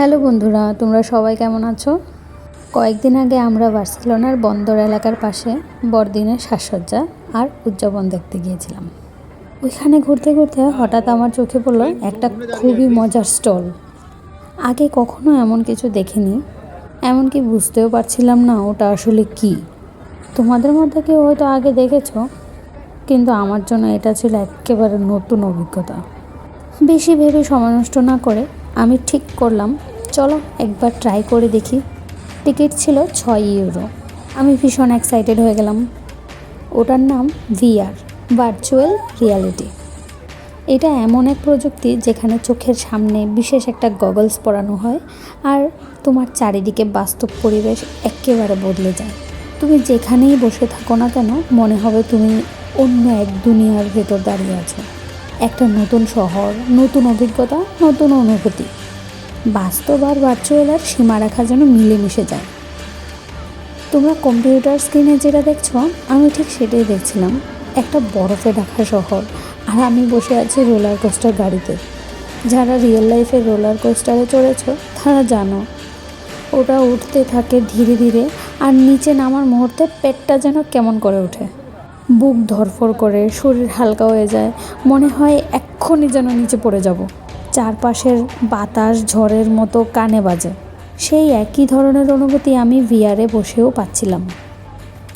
Hello বন্ধুরা, তোমরা সবাই কেমন আছো? কয়েকদিন আগে আমরা বার্সেলোনার বন্দর এলাকার পাশে বড়দিনের সাজসজ্জা আর উদযাপন দেখতে গিয়েছিলাম। ওইখানে ঘুরতে ঘুরতে হঠাৎ আমার চোখে পড়ল একটা খুবই মজার স্টল। আগে কখনো এমন কিছু দেখিনি, এমনকি বুঝতেও পারছিলাম না ওটা আসলে কি। তোমাদের মধ্যে কেউ হয়তো আগে দেখেছ, কিন্তু আমার জন্য এটা ছিল একেবারে নতুন অভিজ্ঞতা। বেশি ভেবে সময় নষ্ট না করে আমি ঠিক করলাম। চলো একবার ট্রাই করে দেখি। টিকিট ছিল ছয় ইউরো আমি ভীষণ এক্সাইটেড হয়ে গেলাম। ওটার নাম ভিআর ভার্চুয়াল রিয়ালিটি এটা এমন এক প্রযুক্তি যেখানে চোখের সামনে বিশেষ একটা গগলস পরানো হয় আর তোমার চারিদিকে বাস্তব পরিবেশ একেবারে বদলে যায়। তুমি যেখানেই বসে থাকো না কেন, মনে হবে তুমি অন্য এক দুনিয়ার ভেতর দাঁড়িয়ে আছো। একটা নতুন শহর, নতুন অভিজ্ঞতা, নতুন অনুভূতি। বাস্তব আর ভার্চুয়াল আর সীমারেখা যেন মিলেমিশে যায়। তোমরা কম্পিউটার স্ক্রিনে যেটা দেখছ, আমি ঠিক সেটাই দেখছিলাম। একটা বরফে ঢাকা শহর, আর আমি বসে আছি রোলার কোস্টার গাড়িতে। যারা রিয়েল লাইফে রোলার কোস্টারে চড়েছো, তারা জানো, ওটা উঠতে থাকে ধীরে ধীরে, আর নিচে নামার মুহূর্তে পেটটা যেন কেমন করে ওঠে। বুক ধরফর করে, শরীর হালকা হয়ে যায়। মনে হয় এক্ষুনি যেন নিচে পড়ে যাব। চারপাশের বাতাস ঝড়ের মতো কানে বাজে। সেই একই ধরনের অনুভূতি আমি ভিআরে বসেও পাচ্ছিলাম।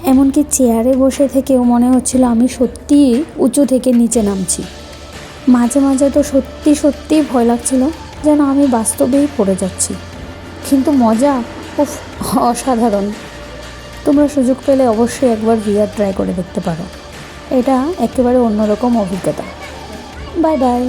এমনকি চেয়ারে বসে থেকেও মনে হচ্ছিল আমি সত্যিই উঁচু থেকে নিচে নামছি। মাঝে মাঝে তো সত্যি সত্যি ভয় লাগছিল যেন আমি বাস্তবেই পড়ে যাচ্ছি। কিন্তু মজা, উফ, অসাধারণ। তোমরা সুযোগ পেলে অবশ্যই একবার ভিআর ট্রাই করে দেখতে পারো। এটা একেবারে অন্যরকম অভিজ্ঞতা। Bye bye